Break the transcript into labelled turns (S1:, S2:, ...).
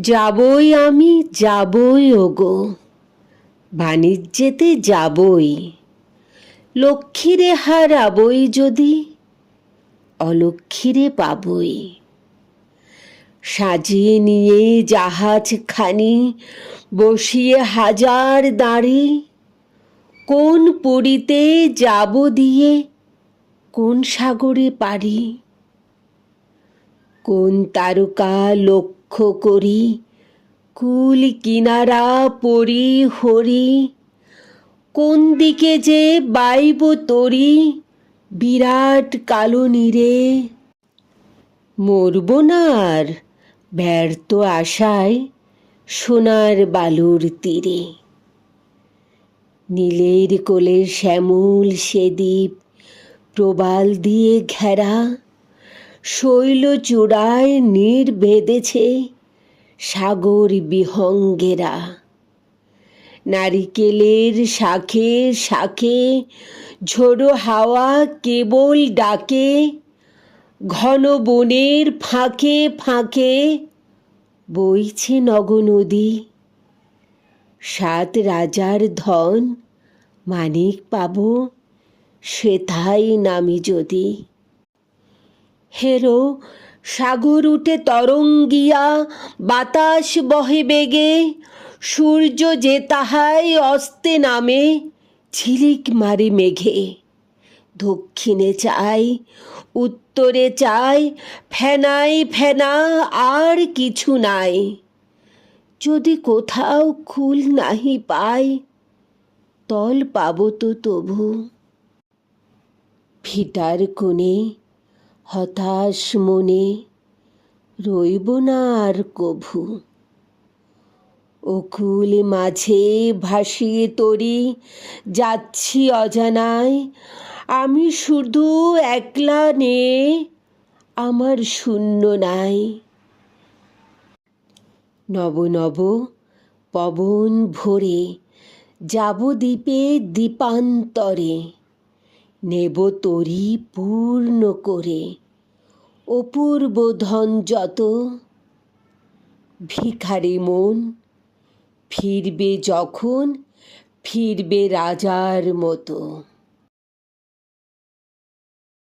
S1: যাবই আমি, যাবই ওগো। বাণিজ্যেতে যাবই। লক্ষ্মীরে হারাবই যদি, অলক্ষ্মীরে পাবই। সাজিয়ে নিয়ে জাহাজ খানি বসিয়ে হাজার দাঁড়ি। কোন পুরীতে যাব দিয়ে, কোন সাগরে পারি কোন তারকা লক্ষ্য করি? কুল কিনারা পরি হরি। কোন দিকে যে বাইব তরি? বিরাট কালো নীরে। মরব না আর ব্যর্থ আশায় সোনার বালুর তীরে। নীলের কোলের শ্যামল সে দ্বীপ প্রবাল দিয়ে ঘেরা। শৈল চূড়ায় নীর বেঁধেছে সাগর বিহঙ্গেরা। নারিকেলের শাখে শাখে, ঝোড়ো হাওয়া কেবল ডাকে, ঘন বনের ফাঁকে ফাঁকে বইছে নগনদী। সাত রাজার ধন মানিক পাব সেথাই নামি যদি। হেরো, সাগর উঠে তরঙ্গিয়া, বাতাস বহে বেগে, সূর্য যে তাহাই অস্তে নামে, ঝিলিক মারে মেঘে। দক্ষিণে চাই, উত্তরে চাই, ফেনাই ফেনা, আর কিছু নাই। যদি কোথাও খুল নাহি পাই, তল পাব তো তবু। ভিটার কোণে হতাশ মনে রইব না আর কভু। অকুল মাঝে ভাসিয়ে তরি যাচ্ছি অজানায়। আমি শুধু একলা নে আমার শূন্য নাই। নব নব পবন ভরে যাব দ্বীপে দ্বীপান্তরে। নেব তরি পূর্ণ করে। অপূর্ব ধন যত ভিখারি মন ফিরবে যখন ফিরবে রাজার মতো।